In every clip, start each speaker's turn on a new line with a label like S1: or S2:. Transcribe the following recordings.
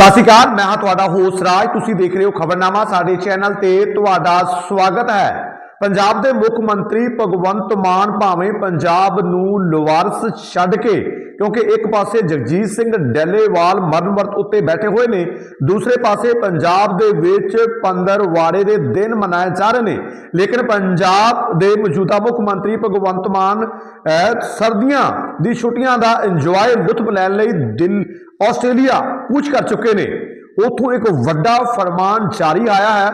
S1: ਸਤਿ ਸ਼੍ਰੀ ਅਕਾਲ, ਮੈਂ ਹਾਂ ਤੁਹਾਡਾ ਹੋਸਟ ਰਾਜ। ਤੁਸੀਂ ਦੇਖ ਰਹੇ ਹੋ ਖਬਰਨਾਮਾ, ਸਾਡੇ ਚੈਨਲ ਤੇ ਤੁਹਾਡਾ ਸਵਾਗਤ ਹੈ। ਪੰਜਾਬ ਦੇ ਮੁੱਖ ਮੰਤਰੀ ਭਗਵੰਤ ਮਾਨ ਭਾਵੇਂ ਪੰਜਾਬ ਨੂੰ ਲਵਾਰਸ ਛੱਡ ਕੇ ਕਿਉਂਕਿ ਇੱਕ ਪਾਸੇ ਜਗਜੀਤ ਸਿੰਘ ਡੱਲੇਵਾਲ ਮਰਨ ਵਰਤ ਉੱਤੇ ਬੈਠੇ ਹੋਏ ਨੇ, ਦੂਸਰੇ ਪਾਸੇ ਪੰਜਾਬ ਦੇ ਵਿੱਚ ਪੰਦਰਵਾੜੇ ਦੇ ਦਿਨ ਮਨਾਏ ਜਾ ਰਹੇ ਨੇ। ਲੇਕਿਨ ਪੰਜਾਬ ਦੇ ਮੌਜੂਦਾ ਮੁੱਖ ਮੰਤਰੀ ਭਗਵੰਤ ਮਾਨ ਸਰਦੀਆਂ ਦੀ ਛੁੱਟੀਆਂ ਦਾ ਇੰਜੋਏ ਲੁਤਫ ਲੈਣ ਲਈ ਦਿਲ, ਆਸਟ੍ਰੇਲੀਆ ਕੂਚ ਕਰ ਚੁੱਕੇ ਨੇ। ਉਥੋਂ ਇੱਕ ਵੱਡਾ ਫਰਮਾਨ ਜਾਰੀ ਆਇਆ ਹੈ,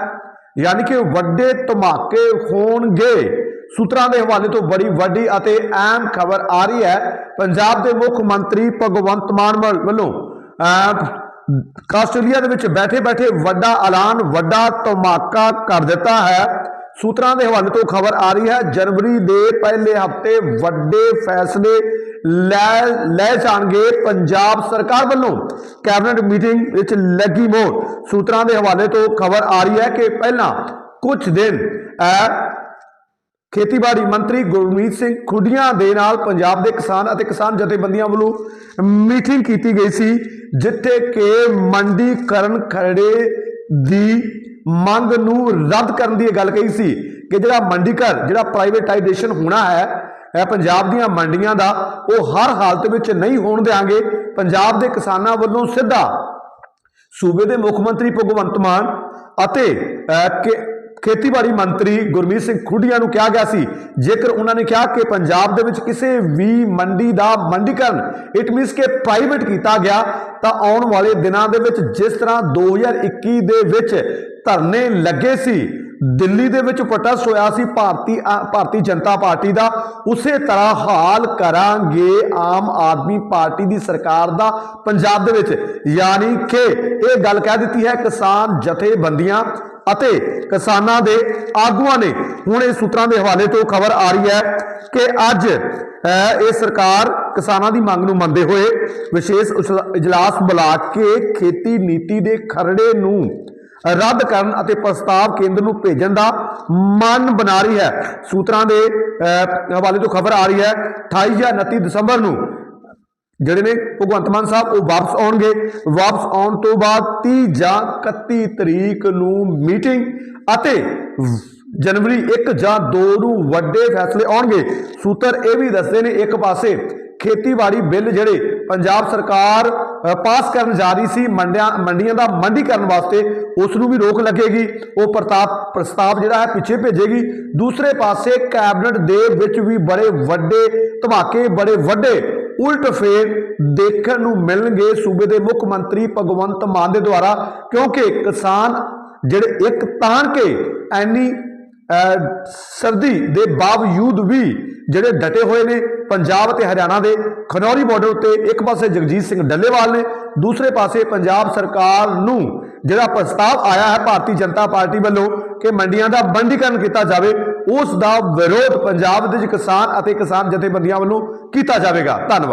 S1: ਯਾਨੀ ਕਿ ਵੱਡੇ ਧਮਾਕੇ ਹੋਣਗੇ। ਸੂਤਰਾਂ ਦੇ ਹਵਾਲੇ ਤੋਂ ਬੜੀ ਵੱਡੀ ਅਤੇ ਅਹਿਮ ਖਬਰ ਆ ਰਹੀ ਹੈ। ਪੰਜਾਬ ਦੇ ਮੁੱਖ ਮੰਤਰੀ ਭਗਵੰਤ ਮਾਨ ਵੱਲ- ਵੱਲੋਂ ਆਸਟ੍ਰੇਲੀਆ ਦੇ ਵਿੱਚ ਬੈਠੇ ਬੈਠੇ ਵੱਡਾ ਐਲਾਨ, ਵੱਡਾ ਧਮਾਕਾ ਕਰ ਦਿੱਤਾ ਹੈ। ਸੂਤਰਾਂ ਦੇ ਹਵਾਲੇ ਤੋਂ ਖਬਰ ਆ ਰਹੀ ਹੈ, ਜਨਵਰੀ ਦੇ ਪਹਿਲੇ ਹਫ਼ਤੇ ਵੱਡੇ ਫੈਸਲੇ ਲੈ ਲੈ ਜਾਣਗੇ ਪੰਜਾਬ ਸਰਕਾਰ ਵੱਲੋਂ। ਕੈਬਨਿਟ ਮੀਟਿੰਗ ਵਿੱਚ ਲੱਗੀ ਮੋਹਰ। ਸੂਤਰਾਂ ਦੇ ਹਵਾਲੇ ਤੋਂ ਖਬਰ ਆ ਰਹੀ ਹੈ ਕਿ ਪਹਿਲਾਂ ਕੁਝ ਦਿਨ ਖੇਤੀਬਾੜੀ ਮੰਤਰੀ ਗੁਰਮੀਤ ਸਿੰਘ ਖੁੱਡੀਆਂ ਦੇ ਨਾਲ ਪੰਜਾਬ ਦੇ ਕਿਸਾਨ ਅਤੇ ਕਿਸਾਨ ਜਥੇਬੰਦੀਆਂ ਵੱਲੋਂ ਮੀਟਿੰਗ ਕੀਤੀ ਗਈ ਸੀ, ਜਿੱਥੇ ਕਿ ਮੰਡੀਕਰਨ ਖਰੜੇ ਦੀ ਮੰਗ ਨੂੰ ਰੱਦ ਕਰਨ ਦੀ ਇਹ ਗੱਲ ਕਹੀ ਸੀ ਕਿ ਜਿਹੜਾ ਮੰਡੀਕਰ ਜਿਹੜਾ ਪ੍ਰਾਈਵੇਟਾਈਜੇਸ਼ਨ ਹੋਣਾ ਹੈ, ਇਹ ਪੰਜਾਬ ਦੀਆਂ ਮੰਡੀਆਂ ਦਾ, ਉਹ ਹਰ ਹਾਲਤ ਵਿੱਚ ਨਹੀਂ ਹੋਣ ਦੇਾਂਗੇ ਪੰਜਾਬ ਦੇ ਕਿਸਾਨਾਂ ਵੱਲੋਂ ਸਿੱਧਾ ਸੂਬੇ ਦੇ ਮੁੱਖ ਮੰਤਰੀ ਭਗਵੰਤ ਮਾਨ ਅਤੇ ਖੇਤੀਬਾੜੀ ਮੰਤਰੀ ਗੁਰਮੀਤ ਸਿੰਘ ਖੁੱਡੀਆਂ ਨੂੰ ਕਿਹਾ ਗਿਆ ਸੀ, ਜੇਕਰ ਉਹਨਾਂ ਨੇ ਕਿਹਾ ਕਿ ਪੰਜਾਬ ਦੇ ਵਿੱਚ ਕਿਸੇ ਵੀ ਮੰਡੀ ਦਾ ਮੰਡੀਕਰਨ ਇਟ ਮੀਨਸ ਕਿ ਪ੍ਰਾਈਵੇਟ ਕੀਤਾ ਗਿਆ, ਤਾਂ ਆਉਣ ਵਾਲੇ ਦਿਨਾਂ ਦੇ ਵਿੱਚ ਜਿਸ ਤਰ੍ਹਾਂ 2021 ਦੇ ਵਿੱਚ ਧਰਨੇ ਲੱਗੇ ਸੀ, ਦਿੱਲੀ ਦੇ ਵਿੱਚ ਪ੍ਰੋਟੈਸਟ ਹੋਇਆ ਸੀ ਭਾਰਤੀ ਭਾਰਤੀ ਜਨਤਾ ਪਾਰਟੀ ਦਾ, ਉਸੇ ਤਰ੍ਹਾਂ ਹਾਲ ਕਰਾਂਗੇ ਆਮ ਆਦਮੀ ਪਾਰਟੀ ਦੀ ਸਰਕਾਰ ਦਾ ਪੰਜਾਬ ਦੇ ਵਿੱਚ। ਯਾਨੀ ਕਿ ਇਹ ਗੱਲ ਕਹਿ ਦਿੱਤੀ ਹੈ ਕਿਸਾਨ ਜਥੇਬੰਦੀਆਂ ਅਤੇ ਕਿਸਾਨਾਂ ਦੇ ਆਗੂਆਂ ਨੇ ਹੁਣ ਇਹ ਸੂਤਰਾਂ ਦੇ ਹਵਾਲੇ ਤੋਂ ਖਬਰ ਆ ਰਹੀ ਹੈ ਕਿ ਅੱਜ ਇਹ ਸਰਕਾਰ ਕਿਸਾਨਾਂ ਦੀ ਮੰਗ ਨੂੰ ਮੰਨਦੇ ਹੋਏ ਵਿਸ਼ੇਸ਼ ਇਜਲਾਸ ਬੁਲਾ ਕੇ ਖੇਤੀ ਨੀਤੀ ਦੇ ਖਰੜੇ ਨੂੰ ਰੱਦ ਕਰਨ ਅਤੇ ਪ੍ਰਸਤਾਵ ਕੇਂਦਰ ਨੂੰ ਭੇਜਣ ਦਾ ਮਨ ਬਣਾ ਰਹੀ ਹੈ। ਸੂਤਰਾਂ ਦੇ ਹਵਾਲੇ ਤੋਂ ਖਬਰ ਆ ਰਹੀ ਹੈ 28 ਜਾਂ 29 ਦਸੰਬਰ ਨੂੰ ਜਿਹੜੇ ਨੇ ਭਗਵੰਤ ਮਾਨ ਸਾਹਿਬ, ਉਹ ਵਾਪਸ ਆਉਣਗੇ। ਵਾਪਸ ਆਉਣ ਤੋਂ ਬਾਅਦ 30 ਜਾਂ 31 ਤਰੀਕ ਨੂੰ ਮੀਟਿੰਗ ਅਤੇ ਜਨਵਰੀ 1 ਜਾਂ 2 ਨੂੰ ਵੱਡੇ ਫੈਸਲੇ ਆਉਣਗੇ। ਸੂਤਰ ਇਹ ਵੀ ਦੱਸਦੇ ਨੇ, ਇੱਕ ਪਾਸੇ ਖੇਤੀਬਾੜੀ ਬਿੱਲ ਜਿਹੜੇ ਪੰਜਾਬ ਸਰਕਾਰ ਪਾਸ ਕਰਨ ਜਾ ਰਹੀ ਸੀ ਮੰਡੀਆਂ ਮੰਡੀਆਂ ਦਾ ਮੰਡੀਕਰਨ ਵਾਸਤੇ, ਉਸ ਨੂੰ ਵੀ ਰੋਕ ਲੱਗੇਗੀ। ਉਹ ਪ੍ਰਤਾਪ, ਪ੍ਰਸਤਾਵ ਜਿਹੜਾ ਹੈ ਪਿੱਛੇ ਭੇਜੇਗੀ। ਦੂਸਰੇ ਪਾਸੇ ਕੈਬਨਿਟ ਦੇ ਵਿੱਚ ਵੀ ਬੜੇ ਵੱਡੇ ਧਮਾਕੇ, ਬੜੇ ਵੱਡੇ ਉਲਟ ਫੇਰ ਦੇਖਣ ਨੂੰ ਮਿਲਣਗੇ ਸੂਬੇ ਦੇ ਮੁੱਖ ਮੰਤਰੀ ਭਗਵੰਤ ਮਾਨ ਦੇ ਦੁਆਰਾ, ਕਿਉਂਕਿ ਕਿਸਾਨ ਜਿਹੜੇ ਇੱਕ ਤਾਣ ਕੇ ਐਨੀ ਸਰਦੀ ਦੇ ਬਾਵਜੂਦ ਵੀ ਜਿਹੜੇ ਡਟੇ ਹੋਏ ਨੇ ਪੰਜਾਬ ਅਤੇ ਹਰਿਆਣਾ ਦੇ, ਖਨੌਰੀ ਬਾਰਡਰ ਉੱਤੇ ਇੱਕ ਪਾਸੇ ਜਗਜੀਤ ਸਿੰਘ ਡੱਲੇਵਾਲ ਨੇ, ਦੂਸਰੇ ਪਾਸੇ ਪੰਜਾਬ ਸਰਕਾਰ ਨੂੰ ਜਿਹੜਾ ਪ੍ਰਸਤਾਵ ਆਇਆ ਹੈ ਭਾਰਤੀ ਜਨਤਾ ਪਾਰਟੀ ਵੱਲੋਂ ਕਿ ਮੰਡੀਆਂ ਦਾ ਬੰਡੀਕਰਨ ਕੀਤਾ ਜਾਵੇ, ਉਸ ਦਾ ਵਿਰੋਧ ਪੰਜਾਬ ਦੇ ਕਿਸਾਨ ਅਤੇ ਕਿਸਾਨ ਜਥੇਬੰਦੀਆਂ ਵੱਲੋਂ ਕੀਤਾ ਜਾਵੇਗਾ। ਧੰਨਵਾਦ।